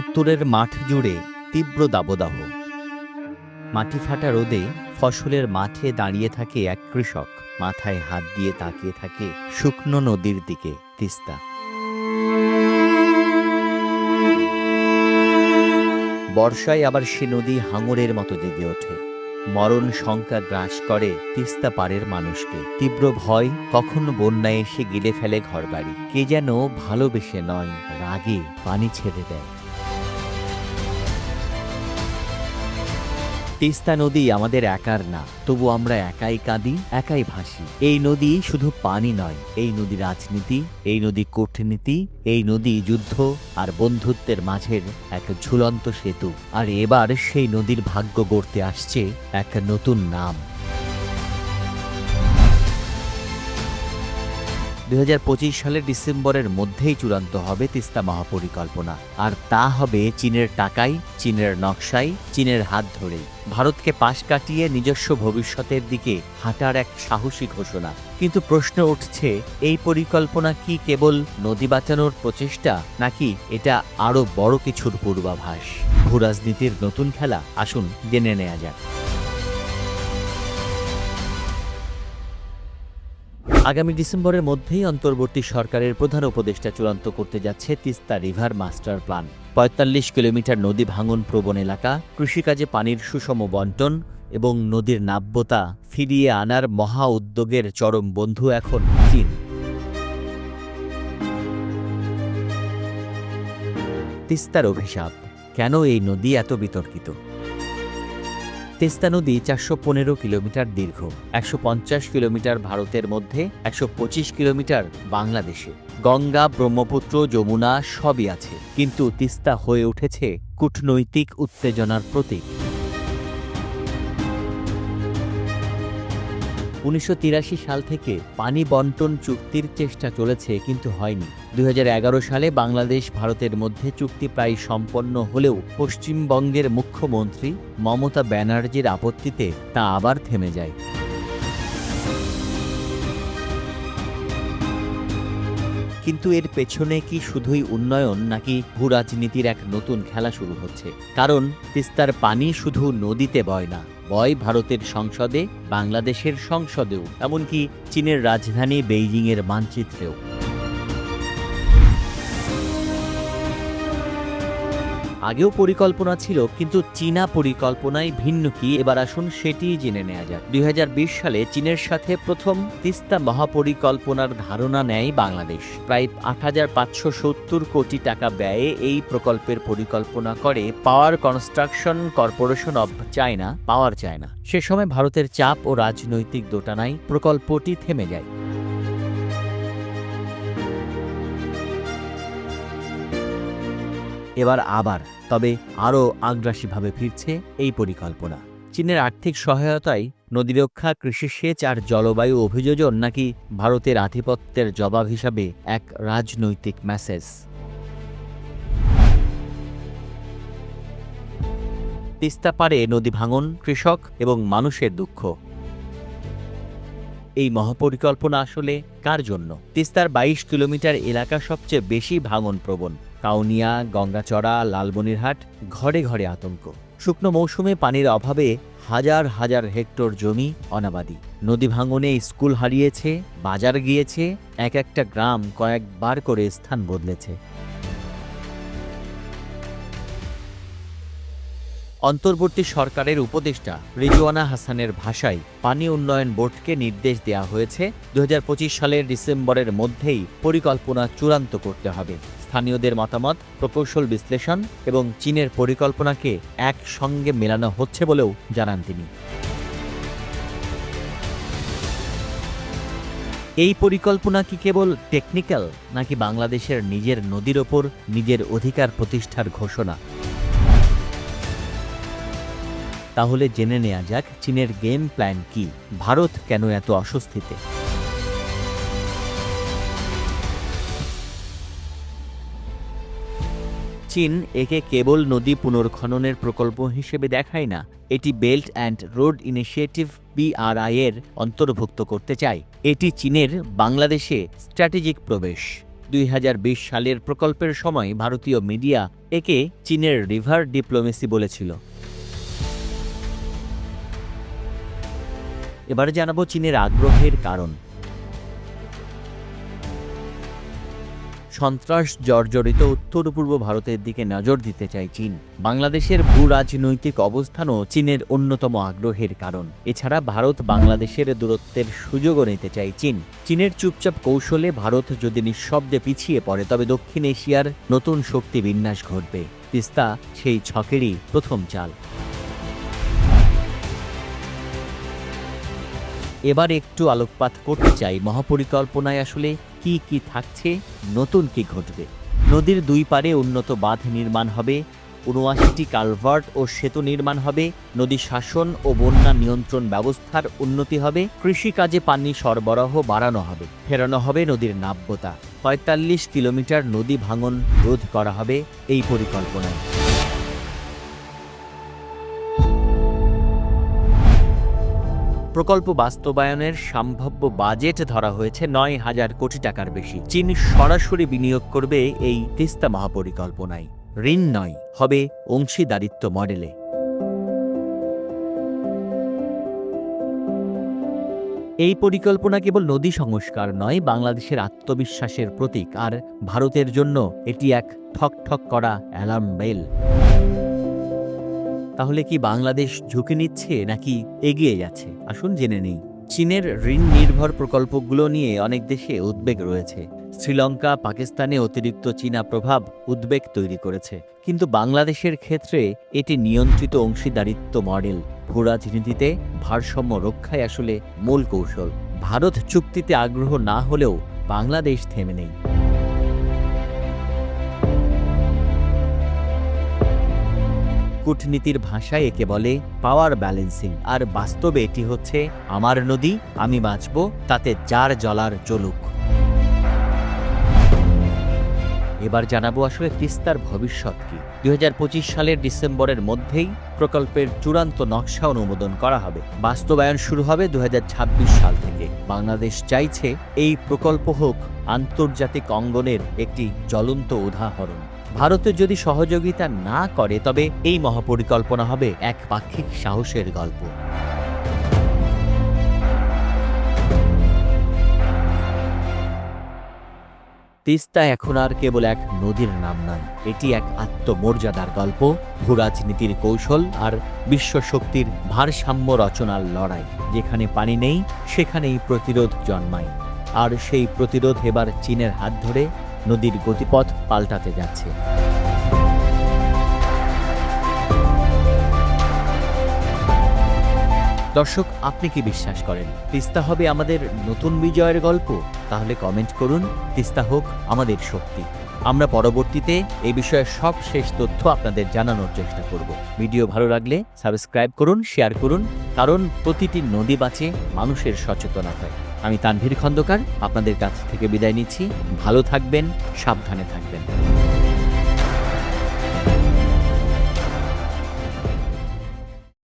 উত্তরের মাঠ জুড়ে তীব্র দাবদাহ। মাটি ফাটা রোদে ফসলের মাঠে দাঁড়িয়ে থাকে এক কৃষক। মাথায় হাত দিয়ে তাকিয়ে থাকে শুকনো নদীর দিকে তিস্তা। বর্ষায় আবার সে নদী হাঙরের মতো জেগে ওঠে। মরণ শঙ্কা গ্রাস করে তিস্তা পাড়ের মানুষকে। তীব্র ভয়, কখন বন্যায় এসে গিলে ফেলে ঘরবাড়ি। কে যেন ভালোবেসে নয়, রাগে পানি ছেড়ে দেয়। তিস্তা নদী আমাদের একার না, তবু আমরা একাই কাঁদি, একাই ভাসি। এই নদী শুধু পানি নয়, এই নদী রাজনীতি, এই নদী কূটনীতি, এই নদী যুদ্ধ আর বন্ধুত্বের মাঝের এক ঝুলন্ত সেতু। আর এবার সেই নদীর ভাগ্য গড়তে আসছে এক নতুন নাম। দু হাজার পঁচিশ সালের ডিসেম্বরের মধ্যেই চূড়ান্ত হবে তিস্তা মহাপরিকল্পনা। আর তা হবে চীনের টাকায়, চীনের নকশায়, চীনের হাত ধরেই। ভারতকে পাশ কাটিয়ে নিজস্ব ভবিষ্যতের দিকে হাঁটার এক সাহসী ঘোষণা। কিন্তু প্রশ্ন উঠছে, এই পরিকল্পনা কি কেবল নদী বাঁচানোর প্রচেষ্টা, নাকি এটা আরও বড় কিছুর পূর্বাভাস? ভূরাজনীতির নতুন খেলা, আসুন জেনে নেওয়া যাক। আগামী ডিসেম্বরের মধ্যেই অন্তর্বর্তী সরকারের প্রধান উপদেষ্টা চূড়ান্ত করতে যাচ্ছে তিস্তা রিভার মাস্টার প্ল্যান। পঁয়তাল্লিশ কিলোমিটার নদী ভাঙন প্রবণ এলাকা, কৃষিকাজে পানির সুষম বন্টন এবং নদীর নাব্যতা ফিরিয়ে আনার মহা উদ্যোগের চরম বন্ধু এখন চীন। তিস্তার অভিশাপ, কেন এই নদী এত বিতর্কিত? তিস্তা নদী চারশো পনেরো কিলোমিটার দীর্ঘ, একশো পঞ্চাশ কিলোমিটার ভারতের মধ্যে, একশো পঁচিশ কিলোমিটার বাংলাদেশে। গঙ্গা, ব্রহ্মপুত্র, যমুনা সবই আছে, কিন্তু তিস্তা হয়ে উঠেছে কূটনৈতিক উত্তেজনার প্রতীক। উনিশশো তিরাশি সাল থেকে পানি বন্টন চুক্তির চেষ্টা চলেছে, কিন্তু হয়নি। দুই হাজার এগারো সালে বাংলাদেশ ভারতের মধ্যে চুক্তি প্রায় সম্পন্ন হলেও পশ্চিমবঙ্গের মুখ্যমন্ত্রী মমতা ব্যানার্জির আপত্তিতে তা আবার থেমে যায়। কিন্তু এর পেছনে কি শুধুই উন্নয়ন নাকি ভূরাজনীতির এক নতুন খেলা শুরু হচ্ছে? কারণ তিস্তার পানি শুধু নদীতে বয় না, বয় ভারতের সংসদে, বাংলাদেশের সংসদেও, এমনকি চীনের রাজধানী বেইজিংয়ের মানচিত্রেও। আগেও পরিকল্পনা ছিল, কিন্তু চীনা পরিকল্পনায় ভিন্ন কি? এবার আসুন সেটিই জেনে নেওয়া যাক। দুই হাজার বিশ সালে চীনের সাথে প্রথম তিস্তা মহাপরিকল্পনার ধারণা নেয় বাংলাদেশ। প্রায় আট হাজার পাঁচশো সত্তর কোটি টাকা ব্যয়ে এই প্রকল্পের পরিকল্পনা করে power construction corporation of China, power China. সে সময় ভারতের চাপ ও রাজনৈতিক দোটানায় প্রকল্পটি থেমে যায়। এবার আবার, তবে আরও আগ্রাসীভাবে ফিরছে এই পরিকল্পনা। চীনের আর্থিক সহায়তায় নদী রক্ষা, কৃষি সেচ আর জলবায়ু অভিযোজন নাকি ভারতের আধিপত্যের জবাব হিসাবে এক রাজনৈতিক মেসেজ। তিস্তা পারে নদী ভাঙন, কৃষক এবং মানুষের দুঃখ। এই মহাপরিকল্পনা আসলে কার জন্য? তিস্তার বাইশ কিলোমিটার এলাকা সবচেয়ে বেশি ভাঙন প্রবণ কাউনিয়া, গঙ্গাচড়া, লালবনিরহাট, ঘরে ঘরে আতঙ্ক। শুকনো মৌসুমে পানির অভাবে হাজার হাজার হেক্টর জমি অনাবাদি। নদী ভাঙনে স্কুল হারিয়েছে, বাজার গিয়েছে, এক একটা গ্রাম কয়েকবার করে স্থান বদলেছে। অন্তর্বর্তী সরকারের উপদেষ্টা রিজওয়ানা হাসানের ভাষায় পানি উন্নয়ন বোর্ডকে নির্দেশ দেওয়া হয়েছে দু হাজার পঁচিশ সালের ডিসেম্বরের মধ্যেই পরিকল্পনা চূড়ান্ত করতে হবে। স্থানীয়দের মতামত, প্রকৌশল বিশ্লেষণ এবং চীনের পরিকল্পনাকে একসঙ্গে মেলানো হচ্ছে বলেও জানান তিনি। এই পরিকল্পনা কি কেবল টেকনিক্যাল নাকি বাংলাদেশের নিজের নদীর ওপর নিজের অধিকার প্রতিষ্ঠার ঘোষণা? তাহলে জেনে নেওয়া যাক চীনের গেম প্ল্যান কি। ভারত কেন এত অস্বস্তিতে? চীন একে কেবল নদী পুনর্খননের প্রকল্প হিসেবে দেখায় না, এটি belt and road initiative BRI এর অন্তর্ভুক্ত করতে চায়। এটি চীনের বাংলাদেশে স্ট্র্যাটেজিক প্রবেশ। দুই হাজার বিশ সালের প্রকল্পের সময় ভারতীয় মিডিয়া একে চীনের রিভার ডিপ্লোমেসি বলেছিল। এবারে জানাব চীনের আগ্রহের কারণ। সন্ত্রাস জর্জরিত উত্তর পূর্ব ভারতের দিকে নজর দিতে চায় চীন। বাংলাদেশের ভূ রাজনৈতিক অবস্থানও চীনের অন্যতম আগ্রহের কারণ। এছাড়া ভারত বাংলাদেশের দূরত্বের সুযোগও নিতে চায় চীন। চীনের চুপচাপ কৌশলে ভারত যদি নিঃশব্দে পিছিয়ে পড়ে, তবে দক্ষিণ এশিয়ার নতুন শক্তি বিন্যাস ঘটবে। তিস্তা, সেই ছকেরই প্রথম চাল। এবার একটু আলোকপাত করতে চাই। মহাপরিকল্পনায় আসলে কি কি থাকছে? নতুন কি ঘটবে? নদীর দুই পারে উন্নত বাঁধ নির্মাণ হবে, উনআশিটি কালভার্ট ও সেতু নির্মাণ হবে, নদী শাসন ও বন্যা নিয়ন্ত্রণ ব্যবস্থার উন্নতি হবে, কৃষিকাজে পানি সরবরাহ বাড়ানো হবে, ফেরানো হবে নদীর নাব্যতা। পঁয়তাল্লিশ কিলোমিটার নদী ভাঙন রোধ করা হবে এই পরিকল্পনায়। প্রকল্প বাস্তবায়নের সম্ভাব্য বাজেট ধরা হয়েছে নয় হাজার কোটি টাকার বেশি। চীন সরাসরি বিনিয়োগ করবে এই তিস্তা মহাপরিকল্পনায়। ঋণ নয়, হবে অংশীদারিত্ব মডেলে। এই পরিকল্পনা কেবল নদী সংস্কার নয়, বাংলাদেশের আত্মবিশ্বাসের প্রতীক, আর ভারতের জন্য এটি এক ঠক ঠক করা অ্যালার্ম বেল। তাহলে কি বাংলাদেশ ঝুঁকি নিচ্ছে নাকি এগিয়ে যাচ্ছে? আসুন জেনে নেই। চীনের ঋণ নির্ভর প্রকল্পগুলো নিয়ে অনেক দেশে উদ্বেগ রয়েছে। শ্রীলঙ্কা, পাকিস্তানে অতিরিক্ত চীনা প্রভাব উদ্বেগ তৈরি করেছে। কিন্তু বাংলাদেশের ক্ষেত্রে এটি নিয়ন্ত্রিত অংশীদারিত্ব মডেল। ভূরাজনীতিতে ভারসাম্য রক্ষায় আসলে মূল কৌশল। ভারত চুক্তিতে আগ্রহ না হলেও বাংলাদেশ থেমে নেই। কূটনীতির ভাষায় একে বলে পাওয়ার ব্যালেন্সিং আর বাস্তবে এটি হচ্ছে, আমার নদী, আমি বাঁচব, তাতে যার জলার চলুক। এবার জানাব আসলে তিস্তার ভবিষ্যৎ কি। দু হাজার পঁচিশ সালের ডিসেম্বরের মধ্যেই প্রকল্পের চূড়ান্ত নকশা অনুমোদন করা হবে। বাস্তবায়ন শুরু হবে দু হাজার ছাব্বিশ সাল থেকে। বাংলাদেশ চাইছে এই প্রকল্প হোক আন্তর্জাতিক অঙ্গনের একটি জ্বলন্ত উদাহরণ। ভারতে যদি সহযোগিতা না করে, তবে এই মহাপরিকল্পনা হবে এক পাক্ষিক সাহসের গল্প। তিস্তা এখন আর কেবল এক নদীর নাম নয়। এটি এক আত্মমর্যাদার গল্প, ভূরাজনীতির কৌশল আর বিশ্ব শক্তির ভারসাম্য রচনার লড়াই। যেখানে পানি নেই, সেখানেই প্রতিরোধ জন্মায়। আর সেই প্রতিরোধ এবার চীনের হাত ধরে নদীর গতিপথ পাল্টাতে যাচ্ছে। দর্শক, আপনি কি বিশ্বাস করেন? তিস্তা হবে আমাদের নতুন বিজয়ের গল্প? তাহলে কমেন্ট করুন, তিস্তা হোক আমাদের শক্তি। আমরা পরবর্তীতে এই বিষয়ে সব শেষ তথ্য আপনাদের জানানোর চেষ্টা করব। ভিডিও ভালো লাগলে সাবস্ক্রাইব করুন শেয়ার করুন, কারণ প্রতিটি নদী বাঁচে মানুষের সচেতনতায়। আমি তানভীর খন্দকার, আপনাদের কাছ থেকে বিদায় নিচ্ছি। ভালো থাকবেন, সাবধানে থাকবেন।